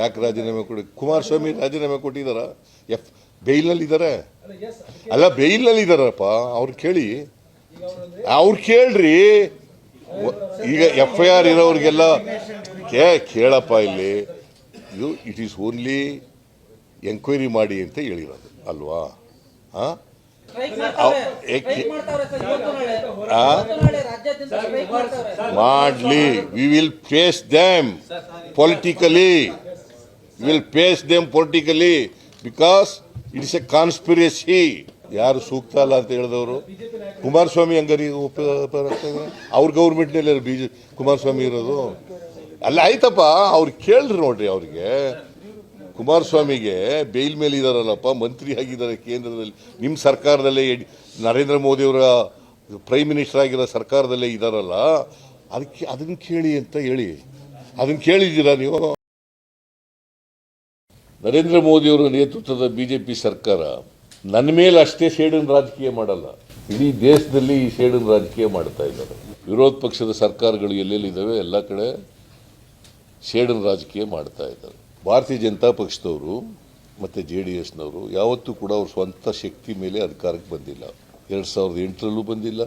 ಯಾಕೆ ರಾಜೀನಾಮೆ ಕೊಡಿ? ಕುಮಾರಸ್ವಾಮಿ ರಾಜೀನಾಮೆ ಕೊಟ್ಟಿದ್ದಾರ ಎಫ್ ಬೇಯ್ಲಲ್ಲಿ ಇದ್ದಾರೆ ಅಲ್ಲ ಬೇಯ್ಲಲ್ಲಿ ಇದ್ದಾರಪ್ಪ ಅವ್ರು ಕೇಳಿ. ಅವ್ರು ಕೇಳ್ರಿ. ಈಗ ಎಫ್ ಐ ಆರ್ ಇರೋರಿಗೆಲ್ಲ ಕೇ ಕೇಳಪ್ಪ ಇಲ್ಲಿ. ಇದು ಇಟ್ ಈಸ್ ಓನ್ಲಿ ಎಂಕ್ವೈರಿ ಮಾಡಿ ಅಂತ ಹೇಳಿರೋದು ಅಲ್ವಾ? ಹಾಂ ಮಾಡ್ಲಿ. We will face them politically will face them politically because it's a conspiracy ಯಾರು ಸೂಕ್ತ ಅಲ್ಲ ಅಂತ ಹೇಳಿದವರು? ಕುಮಾರಸ್ವಾಮಿ ಹಂಗಾರಿ ಅವ್ರ ಗೌರ್ಮೆಂಟ್ನಲ್ಲಿ ಬಿ ಜೆ ಕುಮಾರಸ್ವಾಮಿ ಇರೋದು? ಅಲ್ಲ, ಆಯ್ತಪ್ಪ, ಅವ್ರು ಕೇಳ್ರಿ ನೋಡ್ರಿ ಅವ್ರಿಗೆ. ಕುಮಾರಸ್ವಾಮಿಗೆ ಬೇಲ್ ಮೇಲೆ ಇದಾರಲ್ಲಪ್ಪ, ಮಂತ್ರಿ ಆಗಿದ್ದಾರೆ ಕೇಂದ್ರದಲ್ಲಿ. ನಿಮ್ಮ ಸರ್ಕಾರದಲ್ಲೇ ನರೇಂದ್ರ ಮೋದಿಯವರ ಪ್ರೈಮ್ ಮಿನಿಸ್ಟರ್ ಆಗಿರೋ ಸರ್ಕಾರದಲ್ಲೇ ಇದಾರಲ್ಲ, ಅದಕ್ಕೆ ಅದನ್ನು ಕೇಳಿ ಅಂತ ಹೇಳಿ. ಅದನ್ನು ಕೇಳಿದ್ದೀರಾ ನೀವು? ನರೇಂದ್ರ ಮೋದಿಯವರ ನೇತೃತ್ವದ ಬಿಜೆಪಿ ಸರ್ಕಾರ ನನ್ನ ಮೇಲೆ ಅಷ್ಟೇ ಸೇಡಿನ ರಾಜಕೀಯ ಮಾಡಲ್ಲ. ಇಡೀ ದೇಶದಲ್ಲಿ ಈ ಸೇಡಿನ ರಾಜಕೀಯ ಮಾಡ್ತಾ ಇದ್ದಾರೆ. ವಿರೋಧ ಪಕ್ಷದ ಸರ್ಕಾರಗಳು ಎಲ್ಲೆಲ್ಲಿದ್ದಾವೆ? ಎಲ್ಲ ಕಡೆ ಸೇಡಿನ ರಾಜಕೀಯ ಮಾಡ್ತಾ ಇದ್ದಾರೆ. ಭಾರತೀಯ ಜನತಾ ಪಕ್ಷದವರು ಮತ್ತು ಜೆ ಡಿ ಎಸ್ನವರು ಯಾವತ್ತೂ ಕೂಡ ಅವ್ರ ಸ್ವಂತ ಶಕ್ತಿ ಮೇಲೆ ಅಧಿಕಾರಕ್ಕೆ ಬಂದಿಲ್ಲ. ಎರಡು ಸಾವಿರದ ಎಂಟರಲ್ಲೂ ಬಂದಿಲ್ಲ,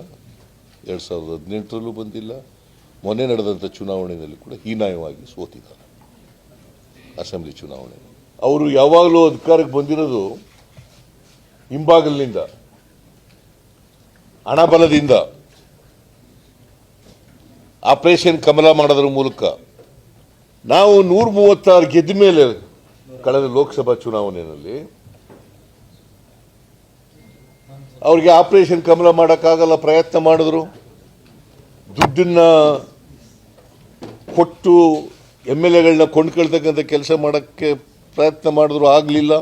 ಎರಡು ಸಾವಿರದ ಹದಿನೆಂಟರಲ್ಲೂ ಬಂದಿಲ್ಲ. ಮೊನ್ನೆ ನಡೆದಂಥ ಚುನಾವಣೆಯಲ್ಲಿ ಕೂಡ ಹೀನಾಯವಾಗಿ ಸೋತಿದ್ದಾರೆ. ಅಸೆಂಬ್ಲಿ ಚುನಾವಣೆ ಅವರು ಯಾವಾಗಲೂ ಅಧಿಕಾರಕ್ಕೆ ಬಂದಿರೋದು ಹಿಂಬಾಗಲಿನಿಂದ, ಹಣಬಲದಿಂದ. ಆಪರೇಷನ್ ಕಮಲ ಮಾಡೋದ್ರ ಮೂಲಕ. ನಾವು ನೂರ ಮೂವತ್ತಾರು ಗೆದ್ದ ಮೇಲೆ ಕಳೆದ ಲೋಕಸಭಾ ಚುನಾವಣೆಯಲ್ಲಿ ಅವ್ರಿಗೆ ಆಪರೇಷನ್ ಕಮಲ ಮಾಡೋಕ್ಕಾಗಲ್ಲ ಪ್ರಯತ್ನ ಮಾಡಿದ್ರು. ದುಡ್ಡನ್ನ ಕೊಟ್ಟು ಎಂ ಎಲ್ ಎಗಳನ್ನ ಕೊಂಡ್ಕೊಳ್ತಕ್ಕಂಥ ಕೆಲಸ ಮಾಡೋಕ್ಕೆ ಪ್ರಯತ್ನ ಮಾಡಿದ್ರು ಆಗಲಿಲ್ಲ.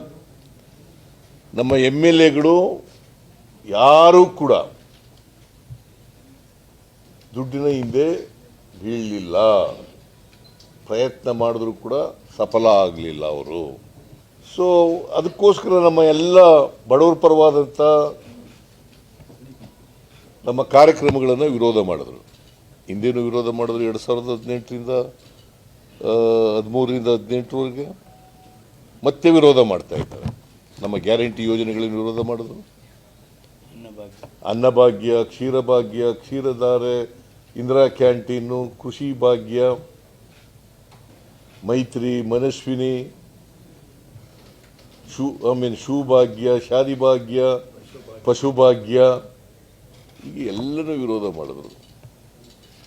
ನಮ್ಮ ಎಂ ಎಲ್ ಎಗಳು ಯಾರೂ ಕೂಡ ದುಡ್ಡಿನ ಹಿಂದೆ ಬೀಳಲಿಲ್ಲ. ಪ್ರಯತ್ನ ಮಾಡಿದ್ರು ಕೂಡ ಸಫಲ ಆಗಲಿಲ್ಲ ಅವರು. ಸೊ ಅದಕ್ಕೋಸ್ಕರ ನಮ್ಮ ಎಲ್ಲ ಬಡವರ ಪರವಾದಂಥ ನಮ್ಮ ಕಾರ್ಯಕ್ರಮಗಳನ್ನು ವಿರೋಧ ಮಾಡಿದ್ರು. ಹಿಂದೇನು ವಿರೋಧ ಮಾಡಿದ್ರು ಎರಡು ಸಾವಿರದ ಹದಿನೆಂಟರಿಂದ ಹದಿಮೂರರಿಂದ ಹದಿನೆಂಟರವರೆಗೆ. ಮತ್ತೆ ವಿರೋಧ ಮಾಡ್ತಾ ಇದ್ದಾರೆ. ನಮ್ಮ ಗ್ಯಾರಂಟಿ ಯೋಜನೆಗಳನ್ನು ವಿರೋಧ ಮಾಡಿದ್ರು. Annabhagya Ksheerabhagya Ksheeradhare, Indira canteen, Krishi Bhagya, Maitri, Manasvini, shoe, I mean shoe Bhagya Shaadi Bhagya, ಪಶು ಭಾಗ್ಯ, ಹೀಗೆ ಎಲ್ಲನೂ ವಿರೋಧ ಮಾಡಿದ್ರು.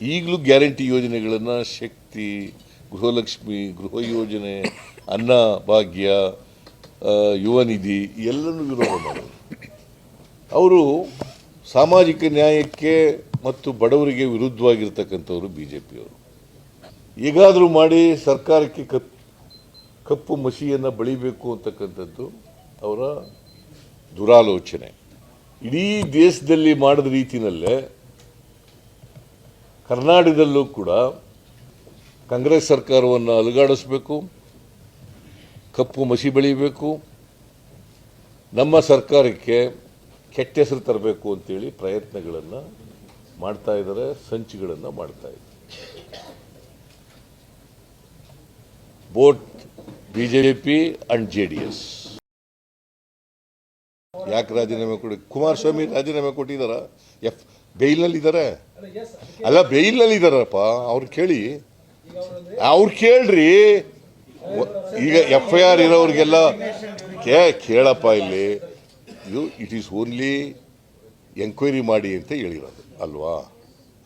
ಈಗಲೂ ಗ್ಯಾರಂಟಿ ಯೋಜನೆಗಳನ್ನು ಶಕ್ತಿ, ಗೃಹಲಕ್ಷ್ಮಿ, ಗೃಹ ಯೋಜನೆ ಅನ್ನ, ಭಾಗ್ಯ ಯುವನಿಧಿ ಯುವ ನಿಧಿ ಎಲ್ಲನೂ ವಿರೋಧ ಮಾಡೋದು ಅವರು ಸಾಮಾಜಿಕ ನ್ಯಾಯಕ್ಕೆ ಮತ್ತು ಬಡವರಿಗೆ ವಿರುದ್ಧವಾಗಿರ್ತಕ್ಕಂಥವ್ರು ಬಿ ಜೆ ಪಿಯವರು ಈಗಾದರೂ ಮಾಡಿ ಸರ್ಕಾರಕ್ಕೆ ಕಪ್, ಕಪ್ಪು ಮಸಿಯನ್ನು ಬಳಿಬೇಕು ಅಂತಕ್ಕಂಥದ್ದು ಅವರ ದುರಾಲೋಚನೆ. ಇಡೀ ದೇಶದಲ್ಲಿ ಮಾಡಿದ ರೀತಿಯಲ್ಲೇ ಕರ್ನಾಟಕದಲ್ಲೂ ಕೂಡ ಕಾಂಗ್ರೆಸ್ ಸರ್ಕಾರವನ್ನು ಅಲುಗಾಡಿಸ್ಬೇಕು ಕಪ್ಪು ಮಸಿ ಬೆಳೀಬೇಕು. ನಮ್ಮ ಸರ್ಕಾರಕ್ಕೆ ಕೆಟ್ಟ ಹೆಸರು ತರಬೇಕು ಅಂತೇಳಿ ಪ್ರಯತ್ನಗಳನ್ನು ಮಾಡ್ತಾ ಇದ್ದಾರೆ, ಸಂಚುಗಳನ್ನು ಮಾಡ್ತಾ ಇದ್ದಾರೆ. Both BJP and J D S ಯಾಕೆ ರಾಜೀನಾಮೆ ಕೊಡಿ, ಕುಮಾರಸ್ವಾಮಿ ರಾಜೀನಾಮೆ ಕೊಟ್ಟಿದ್ದಾರ ಎಫ್ ಬೇಲ್ನಲ್ಲಿ ಇದ್ದಾರೆ ಅಲ್ಲ ಬೇಲ್ನಲ್ಲಿ ಇದ್ದಾರಪ್ಪ ಅವ್ರು ಕೇಳಿ. ಅವ್ರು ಕೇಳ್ರಿ. ಈಗ ಎಫ್ ಐ ಆರ್ ಇರೋರಿಗೆಲ್ಲ ಕೇ ಕೇಳಪ್ಪ ಇಲ್ಲಿ. ಇದು ಇಟ್ ಈಸ್ ಓನ್ಲಿ ಎಂಕ್ವೈರಿ ಮಾಡಿ ಅಂತ ಹೇಳಿರೋದು ಅಲ್ವಾ?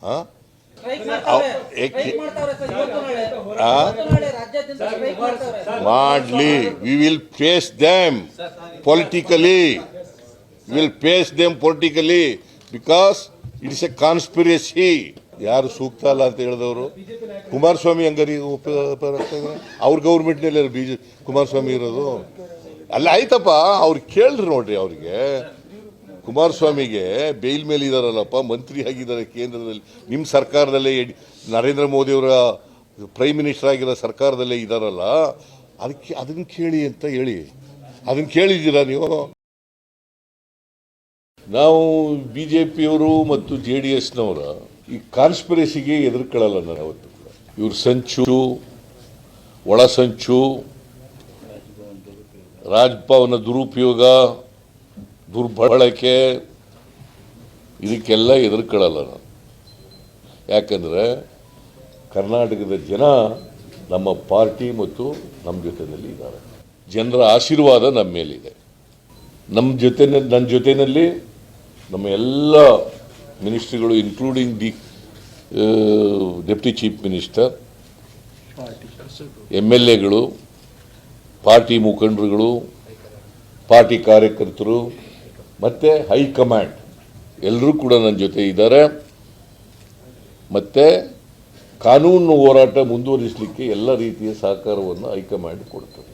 ಹಾ ಮಾಡ್ಲಿ. We will face them politically will face them politically because it is a conspiracy ಯಾರು ಸೂಕ್ತ ಅಲ್ಲ ಅಂತ ಹೇಳಿದವರು. ಕುಮಾರಸ್ವಾಮಿ ಹಂಗಾರಿ ಅವ್ರ ಗೌರ್ಮೆಂಟ್ನಲ್ಲಿ ಬಿ ಜೆ ಕುಮಾರಸ್ವಾಮಿ ಇರೋದು. ಅಲ್ಲ, ಆಯ್ತಪ್ಪ, ಅವ್ರು ಕೇಳ್ರಿ ನೋಡ್ರಿ ಅವ್ರಿಗೆ. ಕುಮಾರಸ್ವಾಮಿಗೆ ಬೇಲ್ ಮೇಲೆ ಇದಾರಲ್ಲಪ್ಪ, ಮಂತ್ರಿ ಆಗಿದ್ದಾರೆ ಕೇಂದ್ರದಲ್ಲಿ. ನಿಮ್ಮ ಸರ್ಕಾರದಲ್ಲೇ ನರೇಂದ್ರ ಮೋದಿಯವರ ಪ್ರೈಮ್ ಮಿನಿಸ್ಟರ್ ಆಗಿರೋ ಸರ್ಕಾರದಲ್ಲೇ ಇದಾರಲ್ಲ. ಅದಕ್ಕೆ ಅದನ್ನ ಕೇಳಿ ಅಂತ ಹೇಳಿ. ಅದನ್ನ ಕೇಳಿದ್ದೀರಾ ನೀವು? ನಾವು ಬಿ ಜೆ ಪಿಯವರು ಮತ್ತು ಜೆ ಡಿ ಎಸ್ನವರ ಈ ಕಾನ್ಸ್ಪಿರಸಿಗೆ ಎದುರ್ಕೊಳ್ಳಲ್ಲ ನಾನು ಅವತ್ತು ಇವ್ರ ಸಂಚು, ಒಳ ಸಂಚು, ರಾಜ್ಭವನ ದುರುಪಯೋಗ, ದುರ್ಬಳಕೆ, ಇದಕ್ಕೆಲ್ಲ ಎದುರ್ಕೊಳ್ಳಲ್ಲ ನಾನು. ಯಾಕಂದರೆ ಕರ್ನಾಟಕದ ಜನ ನಮ್ಮ ಪಾರ್ಟಿ ಮತ್ತು ನಮ್ಮ ಜೊತೆಯಲ್ಲಿ ಇದ್ದಾರೆ. ಜನರ ಆಶೀರ್ವಾದ ನಮ್ಮ ಮೇಲಿದೆ. ನಮ್ಮ ಜೊತೆ ನನ್ನ ಜೊತೆಯಲ್ಲಿ ನಮ್ಮ ಎಲ್ಲ ಮಿನಿಸ್ಟ್ರಿಗಳು including the deputy chief minister M L ಎಗಳು ಪಾರ್ಟಿ ಮುಖಂಡರುಗಳು ಪಾರ್ಟಿ ಕಾರ್ಯಕರ್ತರು, ಮತ್ತು ಹೈಕಮಾಂಡ್ ಎಲ್ಲರೂ ಕೂಡ ನನ್ನ ಜೊತೆ ಇದ್ದಾರೆ. ಮತ್ತು ಕಾನೂನು ಹೋರಾಟ ಮುಂದುವರಿಸಲಿಕ್ಕೆ ಎಲ್ಲ ರೀತಿಯ ಸಹಕಾರವನ್ನು ಹೈಕಮಾಂಡ್ ಕೊಡ್ತದೆ